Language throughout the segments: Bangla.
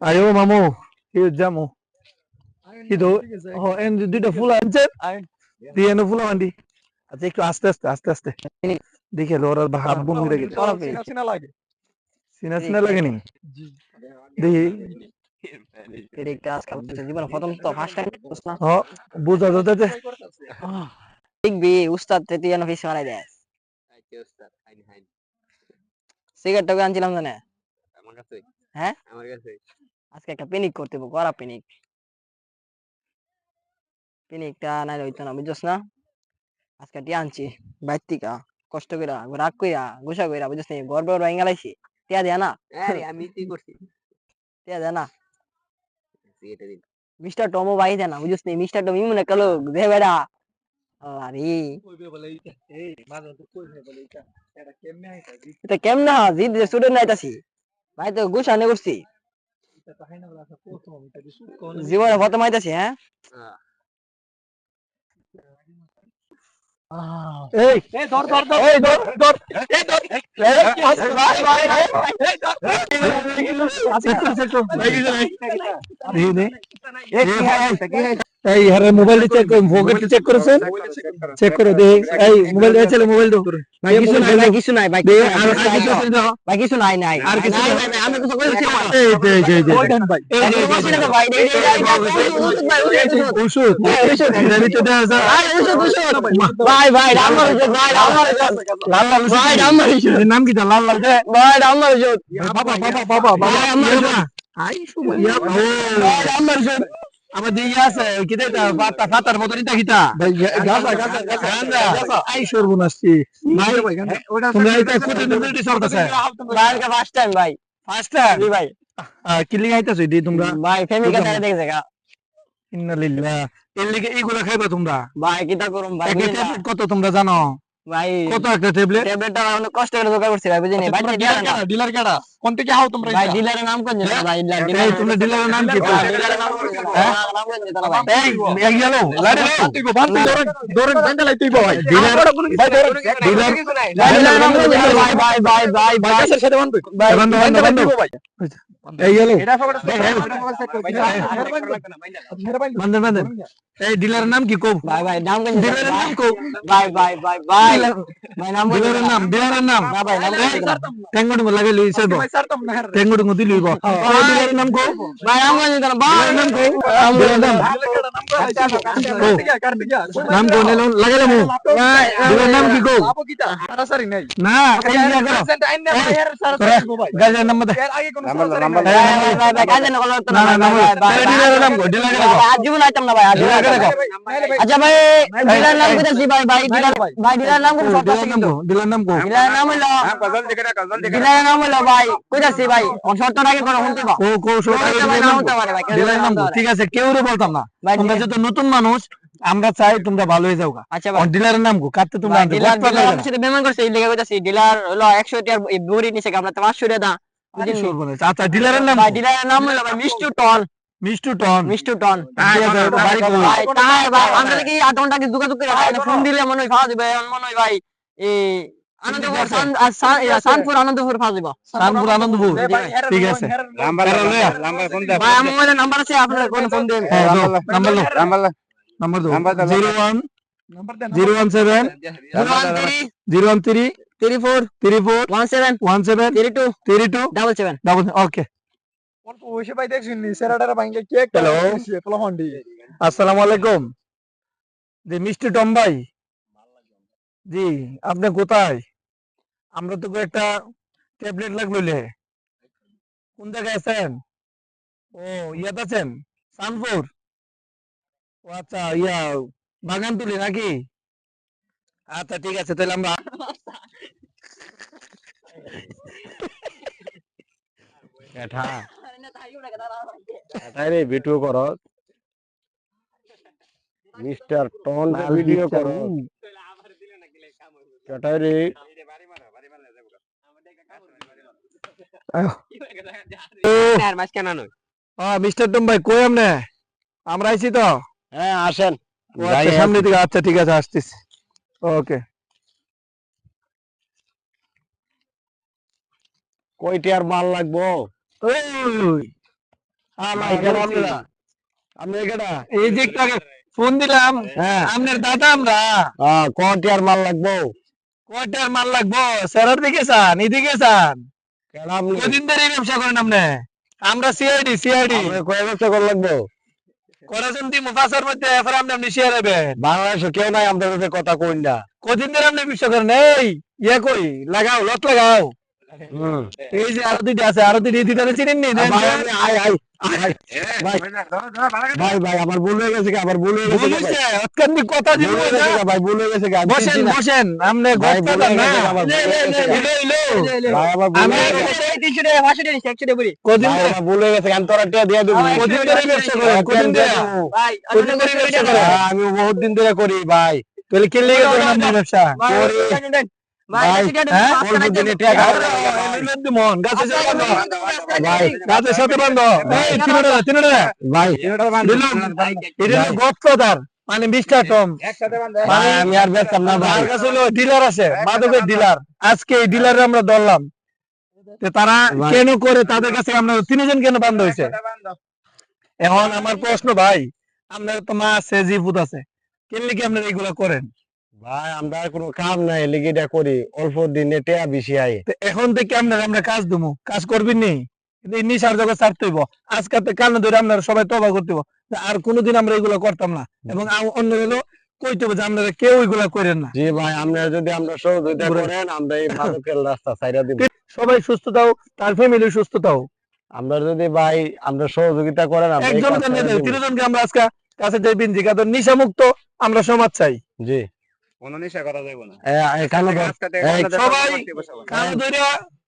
আয়ো মামু কি যামু কিন্তু ও এন দুইটা ফুল আনছেন দিয়ে এনে ফুল আনডি আচ্ছা একটু আস্তে আস্তে আস্তে আস্তে দেখে ওরা হাত বোন হয়ে গেছে সিনা সিনা দেখি প্রথম তো ফার্স্ট টাইম বুঝলাম হ বুঝা যাচ্ছে দেখবি উস্তাদ তেতি যেন ফিস মারাই দেয় সিগারেটটাকে আনছিলাম জানে হ্যাঁ আজকে একটা পিনিক করতে হবে করা পিনিক পিনিকটা নাই হইতো না বুঝছস না? আজকে টি আনছি বাইর থেকে কষ্ট কইরা রাগ কইরা গুসা কইরা বুঝছস নি? গর্ব গর্ব ইঙ্গালাইছি টিয়া দেয়া না? আমি কি করছি। টিয়া দেয়া না? দিন মিস্টার টমো ভাই দেয়া না বুঝছস নি? মিস্টার টম ইমনে কালো দে বেড়া। আরে। এটা কেমনে হয় জিদ যে স্টুডেন্ট নাইতাছি ভাই তো গুসা নে করছি। জীবনে কত মাইতাছি হ্যাঁ এই এই ভাই এই হারে মোবাইল চেক করুন পকেট চেক করেছেন চেক করে দে এই মোবাইল দিয়ে চলে মোবাইল দাও ভাই কিছু নাই ভাই কিছু নাই ভাই দে আর কিছু ভাই কিছু নাই নাই আর কিছু নাই, নাই। আমি কিছু কইছি এই দে দে দে ভাই এই যে, ভাই এই যে, এই যে, এই যে, ওষুধ ওষুধ। এটা নিতে দেওয়া যায় ভাই, ওষুধ, ওষুধ। ভাই ভাই আমার ভাই আমার লাল লাল ভাই আমার নাম কি লাল লাল ভাই আমার ওষুধ বাবা বাবা বাবা ভাই, আমার ইয়ে। আই সময় ইয়া ভাই আমার আমার দিকে আছে কি এটা পাতা পাতার মতো নিতা কিতা? গাছা গাছা গাছা আই সর্বনাশী। ভাই তোমরা এটা কোটি নিতে চলতেছে? ভাই ফার্স্ট টাইম ভাই। ফার্স্ট টাইম জি ভাই। কি লিখে আইতাছো দি তোমরা? ভাই ফ্যামিলি এর লিগে এইগুলা খাইবা তোমরা? ভাই করুম? ট্যাবলেট কত তোমরা জানো? ভাই কত একটা ট্যাবলেট ট্যাবলেটটা অনেক কষ্ট করে জোগাড় করছি ভাই বুঝিনি ভাই ডিলার না ডিলার কেডা কোন থেকে হাও তোমরা ভাই ডিলারের নাম কোন জানো ভাই ডিলার তোমরা ডিলারের নাম কি ডিলারের নাম? হ্যাঁ? ভাই এই গেল লাড়ি তুইবো বান্তি ধরেন ধরেন বেঙ্গালাই তুইবো ভাই ডিলার ভাই ধরেন ডিলার ডিলারের নাম ভাই ভাই ভাই ভাই ভাই গাছের সাথে বান্ধব ভাই বান্ধব বান্ধব ভাই এই গেল বান্ধব বান্ধব এই ডিলারের নাম কি কও ভাই ভাই নাম কোন ডিলারের নাম কও ভাই ভাই ভাই ভাই ভাই নাম ডিলারের নাম ডিলারের নাম না ভাই নাম কোন জানো? মো লাগে লইছে তো টেঙ্গুড়ি মো দিলি লইব এই ডিলারের নাম কও ভাই নাম কোন জানো ভাই নাম কও ডিলারের নাম নাম কও নেলো লাগালে মু ডিলারের নাম কি কও না এই গাজের নাম দে ভাই ভাই ভাই কাজে না করলে তো না না না ভাই না ভাই ভাই ডিলারের নাম কও ডিলারের নাম ভাই, আজ জীবন আইতাম না ভাই না। আচ্ছা ভাই ডিলার নাম কইতাছি ভাই ভাই ডিলার ভাই। ডিলার নাম কোন শর্ত ডিলারের নাম ডিলারের নাম ডিলার নাম হলো ডিলার নাম হলো ভাই কইতাছি ভাই? কোন শর্তটা আগে করে শুনতে পাও। কও কও সব আগে ভাই, নাম কেউ ঠিক আছে কেউরে বলতাম না। তোমরা ডিলার- যেহেতু নতুন মানুষ আমরা চাই তোমরা ভালো হয়ে যাও গা। আচ্ছা ভাই। ডিলারের নাম কো কাটতে তোমরা আনতে ডিলার ডিলার সাথে বেমান করছে এই লেগে কইতাছি ডিলার হলো 100 টিয়ার বড়ি নিছে আমরা তো 500 টাকা। আচ্ছা ডিলারের নাম ভাই ডিলারের নাম হলো ভাই Mishtu ton Mishtu ton. Mishtu ton. আমরা কি আট ঘণ্টা যোগাযোগ করে ফোন দিলে মনে হয় এমন মনে হয় ভাই আনন্দপুর সানপুর ঠিক আছে। ভাই আমার নাম্বার আছে আপনারা কোন ফোন দেন। হ্যাঁ, দাও, নাম্বার দাও। নাম্বার দাও। নাম্বার দাও। Zero one zero one seven zero one three three four three four one seven three two double okay. Hello আসসালামু আলাইকুম জি মিষ্টি টম ভাই জি আপনি কোথায় আমরা তো একটা ট্যাবলেট লাগল কোন জায়গায় আছেন ও ইয়াত আছেন সানপুর ও আচ্ছা ইয়া বাগান তুলি নাকি আচ্ছা ঠিক আছে তাহলে আমরা এটা এটাই রে ভিডিও করো মিস্টার টন ভিডিও করো। এটাই রে হ্যাঁ মিস্টার টম ভাই কই আমনে আমরা আইছি তো? হ্যাঁ আসেন। আচ্ছা, সামনে দিকে আচ্ছা ঠিক আছে আসতেছি। ওকে। কয়টি আর মাল লাগবো? ওই এই যে একটু ফোন দিলাম। হ্যাঁ। আপনার দাদা আমরা। আহ, মাল লাগবো? কয়টার মাল লাগবো? স্যারের দিকে চান এদিকে চান আপনি? কদিন ধরে ব্যবসা করেন আপনি? আমরা সিআইডি সিআইডি আপনি কয় বছর করে লাগবো? করেছেন দিন মুফাসার মধ্যে এরপর আপনি আপনি শেয়ার হবেন বাংলাদেশে কেউ নাই আমাদের কথা কই না। কদিন ধরে আপনি ব্যবসা করেন? এই ইয়ে কই লাগাও লত লাগাও। এই যে আরও দুইটা আছে আরও দুইটা দুইটা চিনেন নি? ভাই। ভাই, আমার ভুল হয়ে গেছে কি? আমার ভুল হয়ে গেছে কথা ভাই, ভুল হয়ে বসেন বসেন। গপ্প না। ভাই, ভুল হয়ে আমি বহুত দিন ধরে করি ভাই। তাহলে কে লেগে ব্যবসা? হ্যাঁ? মন, মানে আমি আর বেচতাম না ভাই। ডিলার আছে মাদকের ডিলার আজকে এই ডিলারে আমরা ধরলাম। তারা কেন করে তাদের কাছে আমরা তিনজন কেন বান্ধ হয়েছে? এখন আমার প্রশ্ন ভাই আপনার তো মা আছে জিপুত আছে। কেন কি আপনারা এগুলা করেন? ভাই আমরা আর কোনো কাম নাই লিগিটা করি। অল্প দিনে টেয়া বেশি আয়। তো এখন থেকে আপনারা আমরা কাজ দেবো কাজ করবেন নি? নিশার জগৎ ছাড়তে হইব। আজকে তো কান ধরে আপনারা সবাই তবা করতে হইব। আর কোনোদিন আমরা এগুলো করতাম না। এবং অন্য হলো কইতে হবে যে আপনারা কেউ এগুলা করেন না। জি ভাই আপনারা যদি আমরা সহযোগিতা করেন আমরা এই মাদকের রাস্তা ছাইরা দিব সবাই সুস্থ থাও তার ফ্যামিলি সুস্থ থাও। আমরা যদি ভাই আমরা সহযোগিতা করেন আমরা এই একজন কাজ ছাইরা তিনজনকে আমরা আজকে কাছে যাইবেন যে কাদের নিশা মুক্ত আমরা সমাজ চাই। জি। কোনো নেশা করা যাবে না। এ, এখানে ধর, এই সবাই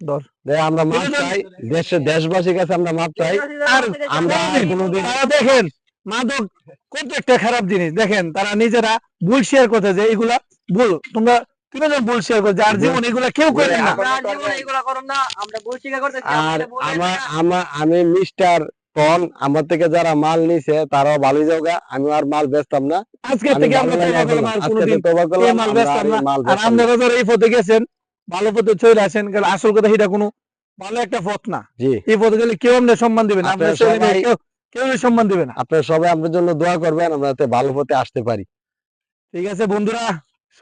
ধর আমরা মাপ চাই। দেশ দেশবাসীর কাছে আমরা মাপ চাই। আর আমরা কোনোদিন দেখেন মাদক কত একটা খারাপ জিনিস। দেখেন তারা নিজেরা ভুল শেয়ার করতে যে এগুলা ভুল। তোমরা তিনজন ভুল শেয়ার করছে? আর জীবন এগুলা কেউ করে না। আমরা জীবনে এগুলা করব না আমরা ভুল স্বীকার করতেছি আর। আমার আমি মিস্টার টন আমার থেকে যারা মাল নিছে তারাও ভালো যাওগা আমি আর মাল বেচতাম না। আজকে থেকে আমরা এই মাল বেচতাম না। আর আপনারা যারা এই পথে গেছেন ভালো পথে চলে আসেন কারণ আসল কথা এটা কোনো ভালো একটা পথ না। এই পথে গেলে কেউ আপনার সম্মান দিবে না। আপনারা আপনার ছেলে মেয়ে সবাই- কেউ সম্মান দিবে না। আপনারা সবাই আমাদের জন্য দোয়া করবেন আমরা যাতে ভালো পথে আসতে পারি। ঠিক আছে বন্ধুরা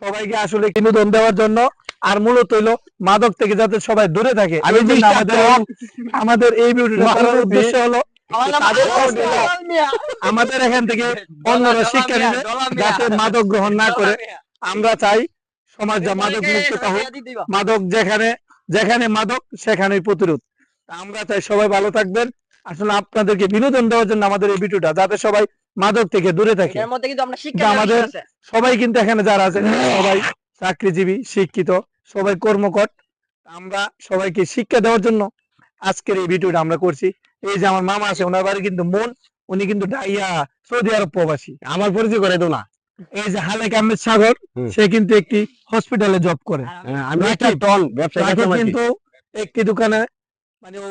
সবাইকে আসলে বিনোদন দেওয়ার জন্য আর মূলত হইল মাদক থেকে যাতে সবাই দূরে থাকে. আমাদের এই ভিডিওটা উদ্দেশ্য হলো আমাদের এখান থেকে অন্যরা শিক্ষা নিবে যাতে মাদক গ্রহণ না করে আমরা চাই সমাজ যা মাদক মুক্ত হোক মাদক যেখানে যেখানে মাদক সেখানেই প্রতিরোধ। আমরা চাই সবাই ভালো থাকবেন। আসলে আপনাদেরকে বিনোদন দেওয়ার জন্য আমাদের এই ভিডিওটা যাতে সবাই মাদক থেকে দূরে থাকে। এর মধ্যে কিন্তু আমরা শিক্ষা কিন্তু আমাদের- আমাদের সবাই কিন্তু এখানে যারা আছেন সবাই চাকরিজীবী শিক্ষিত সবাই কর্মকট। আমরা সবাইকে শিক্ষা দেওয়ার জন্য আজকের এই ভিডিওটা আমরা করছি। এই যে আমার মামা আছে ওনার বাড়ি কিন্তু মন উনি কিন্তু ডাইয়া সৌদি আরব প্রবাসী। আমার পরিচয় করে দাও না। এই যে হালেক আহমেদ সাগর সে কিন্তু একটি হসপিটালে জব করে। হ্যাঁ, আমি একটা টন ব্যবসা। কিন্তু একটি দোকানে মানে ও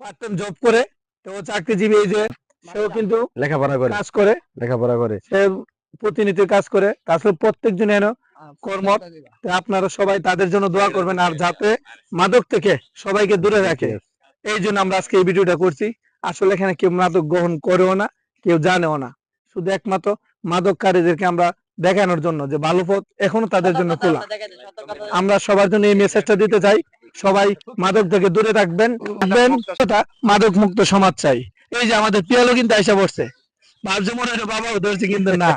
পার্ট টাইম জব করে তো ও চাকরিজীবী এই যে সেও কিন্তু লেখাপড়া করে। কাজ করে। লেখাপড়া করে। সে প্রতিনিধি কাজ করে তাছাড়া প্রত্যেক জন এনে কর্মঠ। তো আপনারা সবাই তাদের জন্য দোয়া করবেন আর যাতে মাদক থেকে সবাইকে দূরে রাখে। এই জন্য আমরা আজকে এই ভিডিওটা করছি। আসলে এখানে কেউ মাদক গ্রহণ করেও না, কেউ জানেও না। শুধু একমাত্র মাদককারীদেরকে আমরা দেখানোর জন্য যে ভালো পথ এখনও তাদের জন্য খোলা। আমরা সবার জন্য এই মেসেজটা দিতে চাই, সবাই মাদক থেকে দূরে থাকবেন মাদক মুক্ত সমাজ চাই। এই যে আমাদের পিয়ালো কিন্তু আইসা পড়ছে। কিন্তু না।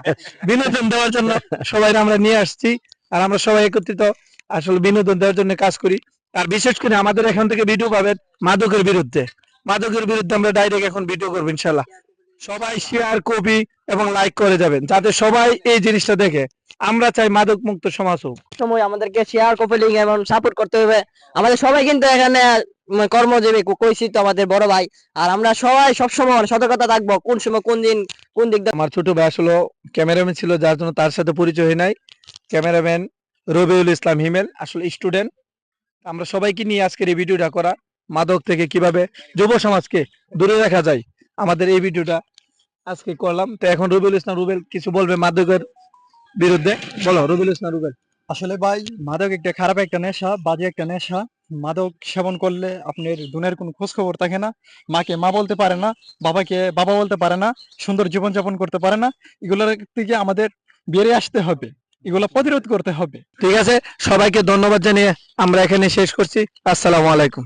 বিনোদন দেওয়ার জন্য সবাই আমরা নিয়ে আসছি, আর আমরা সবাই একত্রিত। আসলে বিনোদন দেওয়ার জন্য কাজ করি। আর বিশেষ করে আমাদের এখান থেকে ভিডিও পাবেন মাদকের বিরুদ্ধে। মাদকের বিরুদ্ধে আমরা ডাইরেক্ট এখন ভিডিও করব ইনশাল্লাহ সবাই শেয়ার কপি এবং লাইক করে যাবেন যাতে সবাই এই জিনিসটা দেখে। আমরা চাই মাদক মুক্ত সমাজ হোক। সময় আমাদেরকে শেয়ার কপিলিং এবং সাপোর্ট করতে হবে। আমাদের সবাই কিন্তু এখানে কর্মজীবী কইছি তো আমাদের বড় ভাই। আর আমরা সবাই সবসময় সতর্কতা থাকব কোন সময় কোন দিন কোন দিক আমার ছোট ভাই আসলে ক্যামেরাম্যান ছিল যার জন্য তার সাথে পরিচয় হয় নাই। ক্যামেরাম্যান রবিউল ইসলাম হিমেল আসলে স্টুডেন্ট আমরা সবাইকে নিয়ে আজকের এই ভিডিওটা করা, মাদক থেকে কীভাবে যুব সমাজকে দূরে রাখা যায়, আমাদের এই ভিডিওটা আজকে করলাম। তো এখন রুবেল ইসলাম, রুবেল কিছু বলবে মাদকের বিরুদ্ধে? বলো, রুবেল ইসলাম, রুবেল। আসলে ভাই, মাদক একটা খারাপ একটা নেশা, বাজে একটা নেশা। মাদক সেবন করলে আপনার দুনের কোনো খোঁজ খবর থাকে না। মাকে মা বলতে পারে না, বাবাকে বাবা বলতে পারে না, সুন্দর জীবনযাপন করতে পারে না। এগুলোর থেকে আমাদের বেড়ে আসতে হবে। এগুলো প্রতিরোধ করতে হবে। ঠিক আছে, সবাইকে ধন্যবাদ জানিয়ে আমরা এখানে শেষ করছি। আসসালামু আলাইকুম।